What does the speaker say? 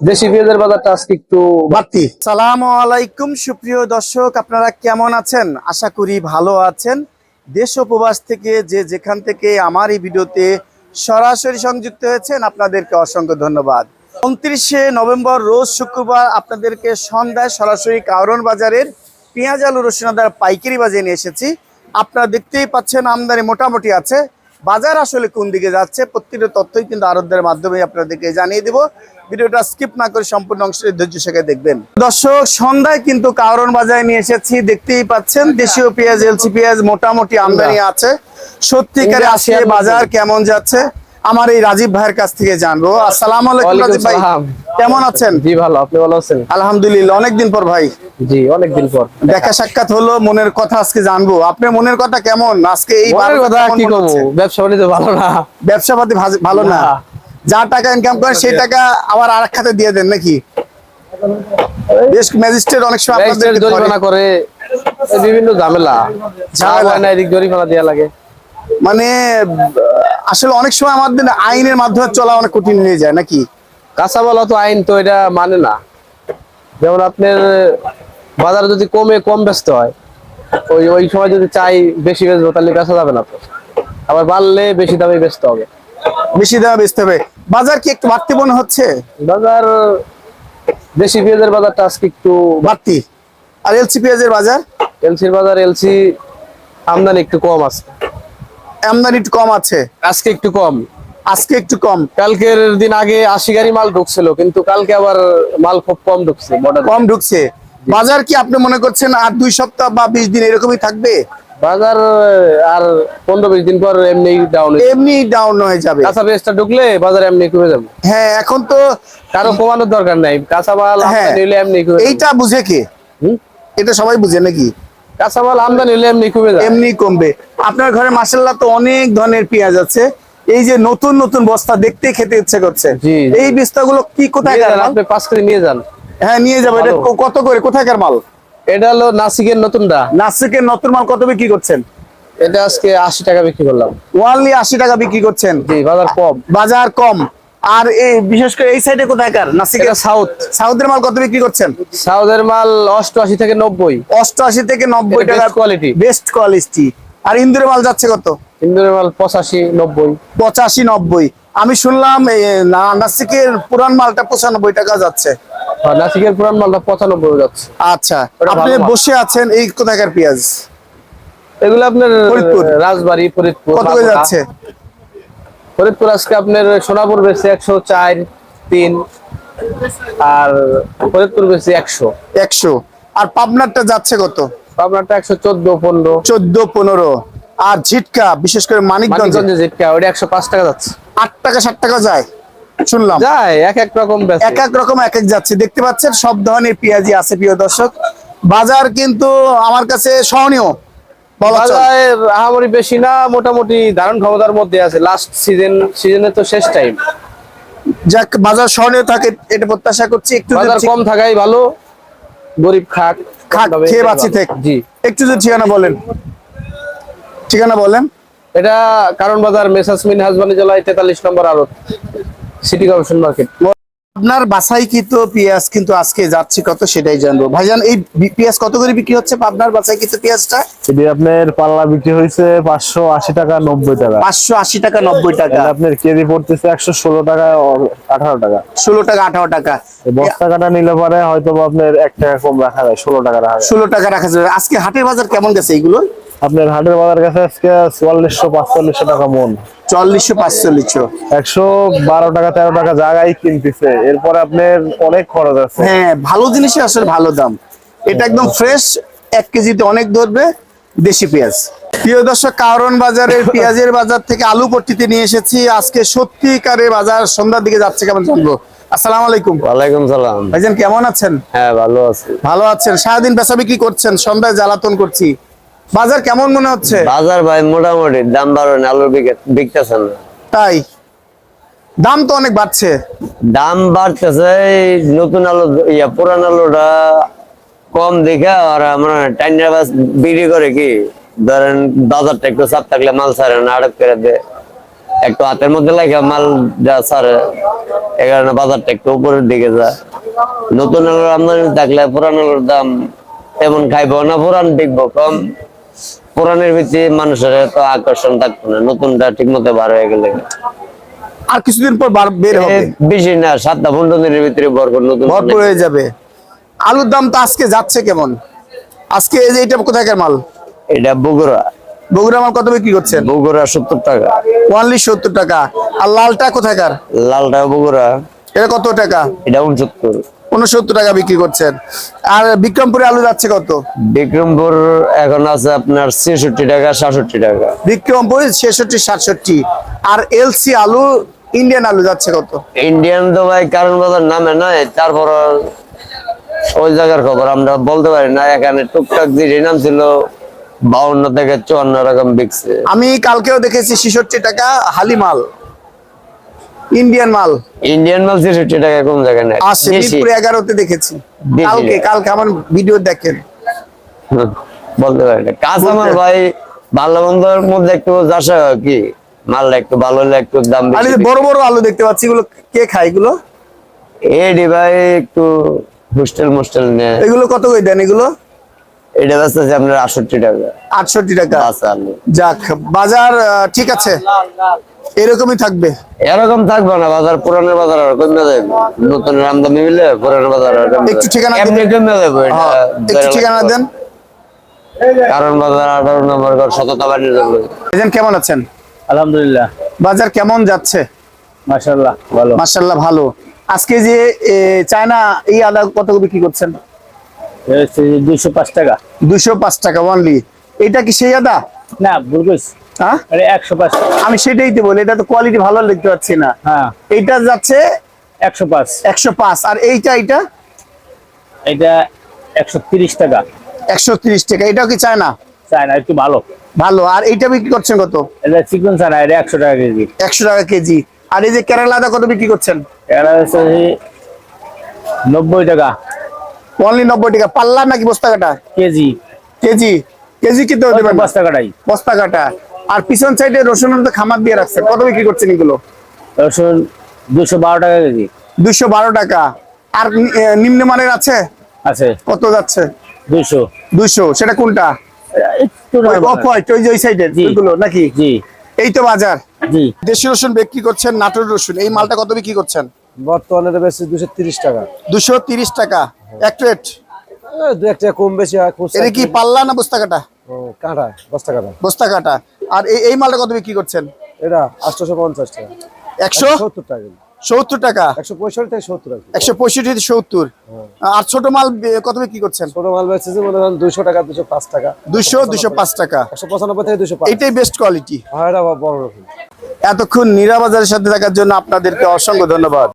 দেশি পেঁয়াজের বাজারটা আজকে একটু বাড়তি। সালাম আলাইকুম, সুপ্রিয় দর্শক, আপনারা কেমন আছেন? আশা করি ভালো আছেন। দেশ উপবাস থেকে যে যেখান থেকে আমার এই ভিডিওতে সরাসরি সংযুক্ত হয়েছেন, আপনাদেরকে অসংখ্য ধন্যবাদ। উনত্রিশে নভেম্বর, রোজ শুক্রবার আপনাদেরকে সন্ধ্যায় সরাসরি কারণ বাজারের পেঁয়াজ আলু রসুনাদার পাইকারি বাজারে নিয়ে এসেছি। আপনারা দেখতেই পাচ্ছেন, আমদানি মোটামুটি আছে। বাজার আসলে কোন দিকে যাচ্ছে প্রত্যেকটা তথ্যই কিন্তু আরবদের মাধ্যমে আপনাদেরকে জানিয়ে দিব। ভিডিওটা স্কিপ না করে সম্পূর্ণ অংশের ধৈর্য শেখে দেখবেন। দর্শক সন্ধ্যায় কিন্তু কারণ বাজারে নিয়ে এসেছি দেখতেই পাচ্ছেন দেশীয় পেঁয়াজ এলসি পেঁয়াজ মোটামুটি আমদানি আছে। সত্যিকারে আসে বাজার কেমন যাচ্ছে? আমার এই রাজীব ভাইয়ের কাছ থেকে জানব। আসসালামু আলাইকুম রাজীব ভাই। কেমন আছেন? জি ভালো। আপনি ভালো আছেন? আলহামদুলিল্লাহ। অনেকদিন পর ভাই। জি অনেকদিন পর। দেখা সাক্ষাৎ হলো মনের কথা আজকে জানব। আপনার মনের কথা কেমন? আজকে এই মনের কথা কি? ব্যবসা বাণিজ্য ভালো না। ব্যবসা ভালো না। যা টাকা ইনকাম করেন সেই টাকা আবার আরেক খাতে দিয়ে দেন নাকি? বেশ ম্যাজিস্ট্রেট অনেক সময় ধরে। জরিমানা করে বিভিন্ন ঝামেলা। ঝামেলা। না এদিক জরিমানা দেওয়া লাগে। মানে আসলে অনেক সময় আমাদের আইনের মাধ্যমে চলা অনেক কঠিন হয়ে যায় নাকি? কাঁচা বলা তো আইন তো এটা মানে না। যেমন আপনার বাজার যদি কমে কম ব্যস্ত হয় ওই ওই সময় যদি চাই বেশি বেচবো তাহলে বেচা যাবে না তো। আবার বাড়লে বেশি দামে বেচতে হবে। বেশি দামে বেচতে হবে। বাজার কি একটু বাড়তি মনে হচ্ছে? বাজার দেশি পেঁয়াজের বাজারটা আজকে একটু বাড়তি। আর এলসি পেঁয়াজের বাজার? এলসির বাজার এলসি আমদানি একটু কম আছে। আমদানি একটু কম আছে। আজকে একটু কম। আজকে একটু কম। কালকের দিন আগে আশি গাড়ি মাল ঢুকছিল কিন্তু কালকে আবার মাল খুব কম ঢুকছে কম ঢুকছে। বাজার কি আপনি মনে করছেন আর দুই সপ্তাহ বা বিশ দিন এরকমই থাকবে? বাজার আর পনেরো বিশ দিন পর এমনি ডাউন এমনি ডাউন হয়ে যাবে। কাঁচা পেঁয়াজটা ঢুকলে বাজার এমনি কমে যাবে। হ্যাঁ এখন তো কারও কমানোর দরকার নাই। কাঁচা মাল হ্যাঁ এমনি এইটা বুঝে কে? এটা সবাই বুঝে নাকি? আমদানি হলে এমনি কমে এমনি কমবে। আপনার ঘরে মাসাল্লাহ তো অনেক ধরনের পেঁয়াজ আছে। এই যে নতুন নতুন বস্তা দেখতে খেতে ইচ্ছে করছে। এই বস্তাগুলো কি কোথায় আপনি পাঁচ কেজি নিয়ে যান। হ্যাঁ নিয়ে যাব। এটা কত করে? কোথাকার মাল? এটা হলো নাসিকের নতুনটা নাসিকের নতুন মাল কত বিক্রি করছেন? এটা আজকে আশি টাকা বিক্রি করলাম। ওয়ানলি আশি টাকা বিক্রি করছেন। জি বাজার কম। বাজার কম। আর এই বিশেষ করে এই সাইডে কোথাকার নাসিকের? সাউথ। সাউথের মাল কত বিক্রি করছেন? সাউথের মাল অষ্টআশি থেকে নব্বই। অষ্টআশি থেকে নব্বই এটা টাকা best quality। বেস্ট কোয়ালিটি আর ইন্দুরের মাল যাচ্ছে কত? ইন্দুরের মাল পঁচাশি নব্বই। পঁচাশি নব্বই। আমি শুনলাম না- নাসিকের পুরান মালটা পঁচানব্বই টাকা যাচ্ছে। আর নাসিকের পুরান মালটা পঁচানব্বই যাচ্ছে। আচ্ছা আপনি বসে আছেন এই কোথাকার পেঁয়াজ? এগুলো আপনার। রাজবাড়ি ফরিদপুর কত যাচ্ছে? ফরিদপুর আজকে আপনার সোনাপুর বেশি একশো চার তিন আর ফরিদপুর বেশি একশো। একশো। আর পাবনারটা যাচ্ছে কত? আপনারটা একশো চোদ্দ পনেরো। চোদ্দ পনেরো। আর ঝিটকা বিশেষ করে মানিকগঞ্জ? জিটকা ওটা একশো পাঁচ টাকা যাচ্ছে। আট টাকা ষাট টাকা যায়? শুনলাম। যায় এক এক রকম এক এক রকম এক এক যাচ্ছে। দেখতে পাচ্ছেন সব ধরনের পেঁয়াজি আছে প্রিয় দর্শক। বাজার কিন্তু আমার কাছে সহনীয়। আহামরি বেশি না মোটামুটি ধারণ ক্ষমতার মধ্যে আছে। লাস্ট সিজন সিজনে তো শেষ টাইম যাক বাজার থাকে এটা প্রত্যাশা করছি। একটু বাজার কম থাকাই ভালো। গরিব খাক খাক তবে খেয়ে বাঁচি থেকে। জি। একটু যদি ঠিকানা বলেন। ঠিকানা বলেন। এটা কারণ বাজার মেসাসমিন হাজবানি জেলায় তেতাল্লিশ নম্বর আড়ত সিটি কর্পোরেশন মার্কেট আপনার বাসাই কিন্তু পেঁয়াজ কিন্তু আজকে যাচ্ছে কত সেটাই জানব। ভাইজান এই পেঁয়াজ কত করে বিক্রি হচ্ছে আপনার বাসাই কিন্তু পেঁয়াজটা? এটি আপনার পাল্লা বিক্রি হয়েছে পাঁচশো আশি টাকা নব্বই টাকা। পাঁচশো আশি টাকা নব্বই টাকা। আপনার কেজি পড়তেছে একশো ষোলো টাকা আঠারো টাকা। ষোলো টাকা আঠারো টাকা। বস্তা কাটা নিলে পরে হয়তো আপনার এক টাকা কম রাখা যায় ষোলো টাকা রাখা যায়। ষোলো টাকা রাখা যাবে। আজকে হাটের বাজার কেমন গেছে এইগুলো আপনার হাটের বাজার কাছে আজকে চুয়াল্লিশশো পাঁচচল্লিশশো টাকা মন। চল্লিশশো পাঁচচল্লিশশো। একশো বারো টাকা তেরো টাকা জায়গায় কিনতেছে। এরপরে আপনার অনেক খরচ আছে। হ্যাঁ ভালো জিনিসের আসলে ভালো দাম। এটা একদম ফ্রেশ এক কেজিতে অনেক ধরবে দেশি পেঁয়াজ। প্রিয় দর্শক কারণ বাজারের পেঁয়াজের বাজার থেকে আলু পট্টিতে নিয়ে এসেছি। আজকে সত্যিকারের বাজার সন্ধ্যার দিকে যাচ্ছে কেমন জানব? আসসালামু আলাইকুম। ওয়ালাইকুম সালাম। ভাইজান কেমন আছেন? হ্যাঁ ভালো আছে। ভালো আছেন। সারাদিন বেচা বিক্রি করছেন সন্ধ্যায় জ্বালাতন করছি। বাজার কেমন মনে হচ্ছে? বাজার ভাই মোটামুটি দাম বাড়বে না আলুর বিকে- বিকতেছে না। তাই? দাম তো অনেক বাড়ছে। দাম বাড়তেছে নতুন আলু ইয়া পুরান আলুটা কম দেখে আর আমরা টাইনার বাস বিক্রি করে কি ধরেন বাজারটা একটু চাপ থাকলে মাল ছাড়ে না আড়ক করে দেয় একটু হাতের মধ্যে লাগে মাল যা সারে এই কারণে বাজারটা একটু উপরের দিকে যায়। নতুন আলুর আমদানি থাকলে পুরান আলুর দাম তেমন খাইবো না পুরান বিকবো কম। পুরানের ভিত্তি মানুষের এত আকর্ষণ থাকতো না নতুনটা ঠিক মতো বার হয়ে গেলে। আর কিছুদিন পর বের হবে। বেশি না সাতটা পনেরো দিনের ভিতরে বরকর নতুন ভরপুর হয়ে যাবে। আলুর দাম তো আজকে যাচ্ছে কেমন? আজকে এই যে এটা কোথাকার মাল? এটা বগুড়া। বগুড়া মাল কত বিক্রি করছেন? বগুড়া সত্তর টাকা। ওয়ানলি সত্তর টাকা। আর লালটা কোথাকার? লালটা বগুড়া। এটা কত টাকা? এটা উনসত্তর। উনসত্তর টাকা বিক্রি করছেন। আর বিক্রমপুরে আলু যাচ্ছে কত? বিক্রমপুর এখন আছে আপনার ছেষট্টি টাকা সাতষট্টি টাকা। বিক্রমপুর ছেষট্টি সাতষট্টি। আর এলসি আলু ইন্ডিয়ান আলু যাচ্ছে কত? ইন্ডিয়ান তো ভাই কারণ বাজার নামে নাই তারপর ওই জায়গার খবর আমরা বলতে পারি না এখানে টুকটাক যে নাম ছিল বাউন্ন থেকে চুয়ান্ন রকম বিকছে আমি কালকেও দেখেছি ছেষট্টি টাকা হালি মাল ইন্ডিয়ান মাল? ইন্ডিয়ান মাল ছেষট্টি টাকা কোন জায়গায় নাই বেশি মিরপুরে এগারোতে দেখেছি। কালকে কালকে আমার ভিডিও দেখেন। বলতে পারি না। মাল বলতে- ভাই ভালো মন্দের মধ্যে একটু যাসা কি? মালটা একটু ভালো হলে একটু দাম আর বেশি যে বড় বড় আলু দেখতে পাচ্ছি এগুলো কে খায় এগুলো? এডি ভাই একটু হোস্টেল মোস্টেল নিয়ে। এগুলো কত করে দেন এগুলো? এটা ব্যস্ত আছে আপনার আটষট্টি টাকা। আটষট্টি টাকা। আচ্ছা যাক বাজার ঠিক আছে। এরকমই থাকবে? এরকম থাকবে না বাজার পুরানের বাজার আর কমে যাবে। নতুন আমদানি মিলে পুরানের বাজার আর কমে একটু ঠিকানা দিন। এমনি কমে যাবে এটা হ্যাঁ, একটু ঠিকানা দেন। কারণ বাজার আঠারো নম্বর ঘর সততা যাবে এজেন্ট কেমন আছেন? আলহামদুলিল্লাহ। বাজার কেমন যাচ্ছে? মাশাআল্লাহ ভালো। মার্শাল্লাহ ভালো। আজকে যে চায়না এই আদা কত বিক্রি করছেন? দুইশো পাঁচ টাকা। দুশো পাঁচ টাকা অনলি এটা কি সেই আদা? না ভুল হ্যাঁ? আমি সেটাই তো বলি এটা তো কোয়ালিটি ভালো দেখতে পাচ্ছি না। হ্যাঁ। এইটা যাচ্ছে একশো পাঁচ। একশো পাঁচ আর এইটা এইটা? এটা একশো তিরিশ টাকা। একশো তিরিশ টাকা এটাও কি চায়না? চাই না একটু ভালো। ভালো আর এইটা বিক্রি করছেন কত? এটা চিকন চাই না এটা একশো টাকা কেজি। একশো টাকা কেজি। আর এই যে কেরালা আদা কত বিক্রি করছেন? নব্বই টাকা। অনলি নব্বই টাকা। পাল্লা নাকি বস্তা কাটা কেজি। কেজি কেজি কি তো পাঁচ টাকাটাই বস্তা কাটা আর পিছন সাইডে রসুনের তো খামার দিয়ে রাখছে কত বিক্রি করছেন এগুলো? রসুন দুশো বারো টাকা কেজি। দুইশো বারো টাকা। আর নিম্নমানের আছে? আছে। কত যাচ্ছে? দুশো। দুশো। সেটা কোনটা? একটু নাকি? জি। এই তো বাজার। জি। দেশি রসুন বিক্রি করছেন নাটোর রসুন। এই মালটা কত বিক্রি করছেন? বর্তমানে বেশি দুশো তিরিশ টাকা। দুশো তিরিশ টাকা। এক এ, দু এক টাকা কম বেশি এটা কি পাল্লা না বস্তা কাটা কাঁটা বস্তা কাঁটা বস্তা কাটা আর এই এই মালটা কত বিক্রি করছেন? এটা আটশোশো পঞ্চাশ টাকা। একশো? সত্তর টাকা সত্তর টাকা? একশো পঁয়ষট্টি থেকে সত্তর একশো পঁয়ষট্টি থেকে সত্তর। আর ছোট মাল বে- কত বিক্রি করছেন? ছোট মাল বেচেছি মনে করেন দুশো টাকা দুশো পাঁচ টাকা। দুশো দুশো পাঁচ টাকা। একশো পঁচানব্বই থেকে দুশো পাঁচ। এইটাই বেস্ট কোয়ালিটি আর এটা বড় রকম। এতক্ষণ নীরা বাজারের সাথে থাকার জন্য আপনাদেরকে অসংখ্য ধন্যবাদ।